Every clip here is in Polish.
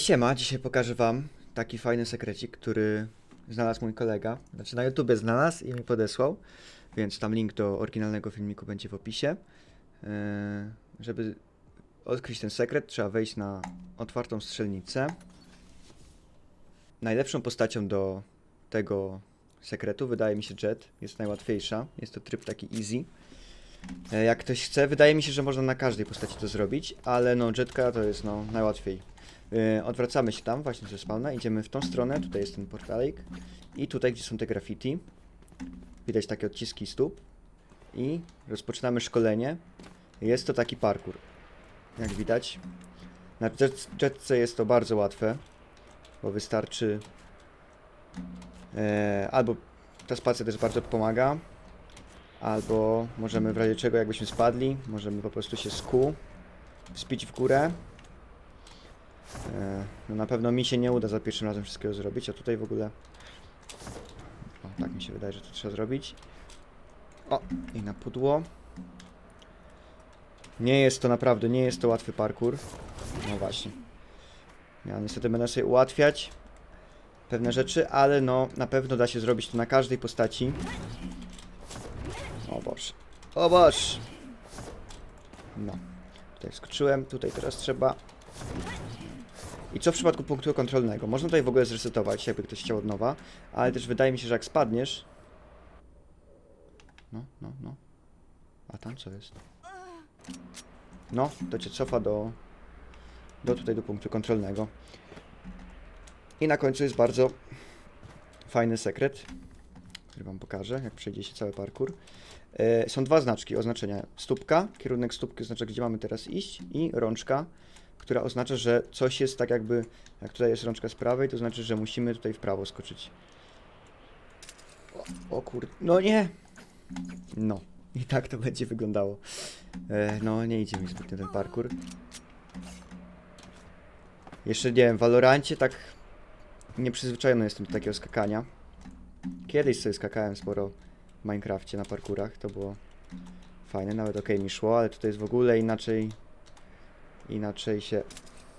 Siema, dzisiaj pokażę wam taki fajny sekrecik, który znalazł mój kolega. Znaczy na YouTubie znalazł i mi podesłał, więc tam link do oryginalnego filmiku będzie w opisie. Eee, żeby odkryć ten sekret, trzeba wejść na otwartą strzelnicę. Najlepszą postacią do tego sekretu wydaje mi się Jet. Jest najłatwiejsza. Jest to tryb taki easy. E, Jak ktoś chce, wydaje mi się, że można na każdej postaci to zrobić, ale no Jetka to jest no najłatwiej. Yy, odwracamy się tam, właśnie ze spawna, idziemy w tą stronę, tutaj jest ten portalik i tutaj, gdzie są te graffiti, widać takie odciski stóp i rozpoczynamy szkolenie. Jest to taki parkour, jak widać. Na jet- jetce jest to bardzo łatwe, bo wystarczy e, albo ta spacja też bardzo pomaga, albo możemy w razie czego, jakbyśmy spadli, możemy po prostu się z kół wspić w górę E, No na pewno mi się nie uda za pierwszym razem wszystkiego zrobić, a tutaj w ogóle... O, tak mi się wydaje, że to trzeba zrobić. O, i na pudło. Nie jest to naprawdę, nie jest to łatwy parkour. No właśnie. Ja niestety będę sobie ułatwiać pewne rzeczy, ale no na pewno da się zrobić to na każdej postaci. O Boże. O Boże! No. Tutaj wskoczyłem, tutaj teraz trzeba i co w przypadku punktu kontrolnego? Można tutaj w ogóle zresetować, jakby ktoś chciał od nowa, ale też wydaje mi się, że jak spadniesz... No, no, no. A tam co jest? No, to cię cofa do... Do tutaj, do punktu kontrolnego. I na końcu jest bardzo fajny sekret, który wam pokażę, jak przejdzie się cały parkour. E, są dwa znaczki oznaczenia. Stópka, kierunek stópki oznacza, gdzie mamy teraz iść i rączka, która oznacza, że coś jest tak jakby, jak tutaj jest rączka z prawej, to znaczy, że musimy tutaj w prawo skoczyć. O, o. No nie! No. I tak to będzie wyglądało. E, no, nie idzie mi zbytnio ten parkour. Jeszcze nie wiem, w Valorancie tak nieprzyzwyczajony jestem do takiego skakania. Kiedyś sobie skakałem sporo w Minecrafcie na parkurach, to było fajne, nawet ok mi szło, ale tutaj jest w ogóle inaczej inaczej się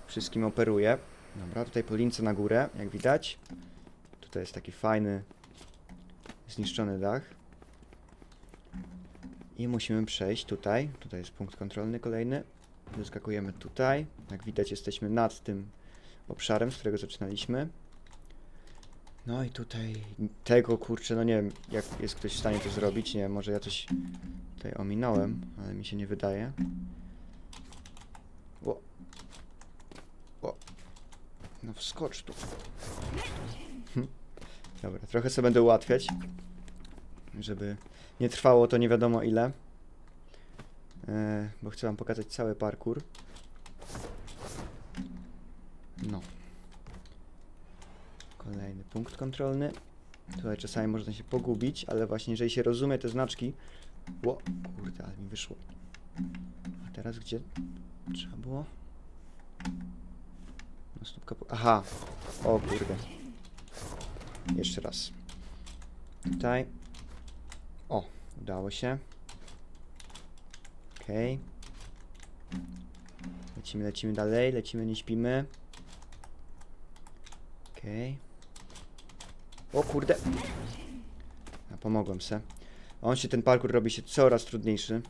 wszystkim operuje. Dobra, tutaj po lince na górę, jak widać. Tutaj jest taki fajny, zniszczony dach. I musimy przejść tutaj. Tutaj jest punkt kontrolny kolejny. Wyskakujemy tutaj. Jak widać, jesteśmy nad tym obszarem, z którego zaczynaliśmy. No i tutaj tego kurczę, no nie wiem, jak jest ktoś w stanie to zrobić. Nie wiem, może ja coś tutaj ominąłem, ale mi się nie wydaje. O. O. No wskocz tu. Hm. Dobra, trochę sobie będę ułatwiać, żeby nie trwało to nie wiadomo ile. E, bo chcę wam pokazać cały parkour. No. Kolejny punkt kontrolny. Tutaj czasami można się pogubić, ale właśnie jeżeli się rozumie te znaczki... Ło, kurde, ale mi wyszło. A teraz gdzie trzeba było? Stópka po... Aha! O kurde. Jeszcze raz. Tutaj. O, udało się. Okej. Lecimy, lecimy dalej, lecimy, nie śpimy. Okej. O kurde. A pomogłem se. On się, ten parkour robi się coraz trudniejszy.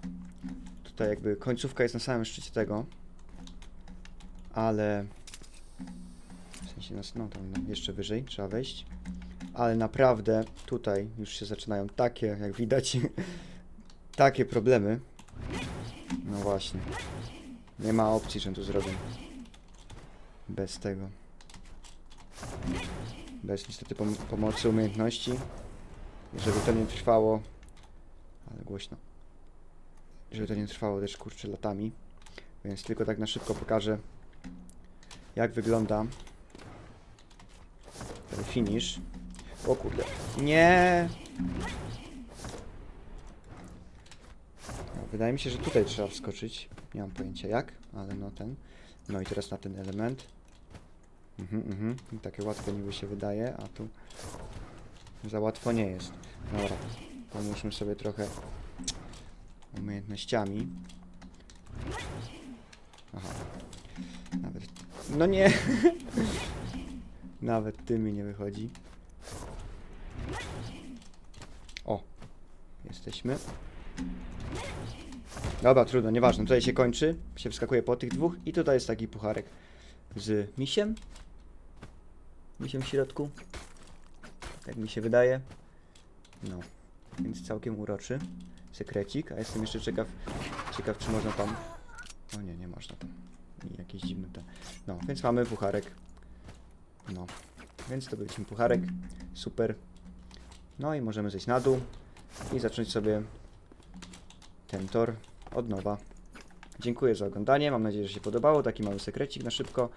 Tutaj jakby końcówka jest na samym szczycie tego. Ale... Sensie, nas- no tam jeszcze wyżej trzeba wejść. Ale naprawdę tutaj już się zaczynają takie, jak widać, takie problemy. No właśnie. Nie ma opcji, że to zrobię. Bez tego. Bez niestety pom pomocy umiejętności. Żeby to nie trwało. Ale głośno. Żeby to nie trwało też kurczę latami. Więc tylko tak na szybko pokażę jak wygląda ten finish. O kurde. Nie! No, wydaje mi się, że tutaj trzeba wskoczyć. Nie mam pojęcia jak, ale no ten. No i teraz na ten element. Mhm, mhm. Takie łatwe niby się wydaje, a tu za łatwo nie jest. Dobra, pomóżmy sobie trochę umiejętnościami. Aha. Nawet No nie. Nawet ty mi nie wychodzi. O. Jesteśmy. Dobra, trudno, nieważne. Tutaj się kończy. Się wskakuje po tych dwóch. I tutaj jest taki pucharek z misiem. Misiem w środku. Tak mi się wydaje. No. Więc całkiem uroczy. Sekrecik. A jestem jeszcze ciekaw, ciekaw czy można tam... O nie, nie można tam. Jakieś dziwne te... No, więc mamy pucharek. No. Więc zdobyliśmy pucharek. Super. No i możemy zejść na dół i zacząć sobie ten tor od nowa. Dziękuję za oglądanie, mam nadzieję, że się podobało. Taki mały sekrecik na szybko.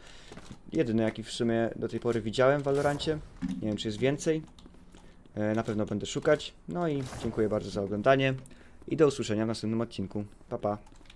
Jedyny, jaki w sumie do tej pory widziałem w Valorancie. Nie wiem, czy jest więcej. E, Na pewno będę szukać. No i dziękuję bardzo za oglądanie i do usłyszenia w następnym odcinku. Pa, pa.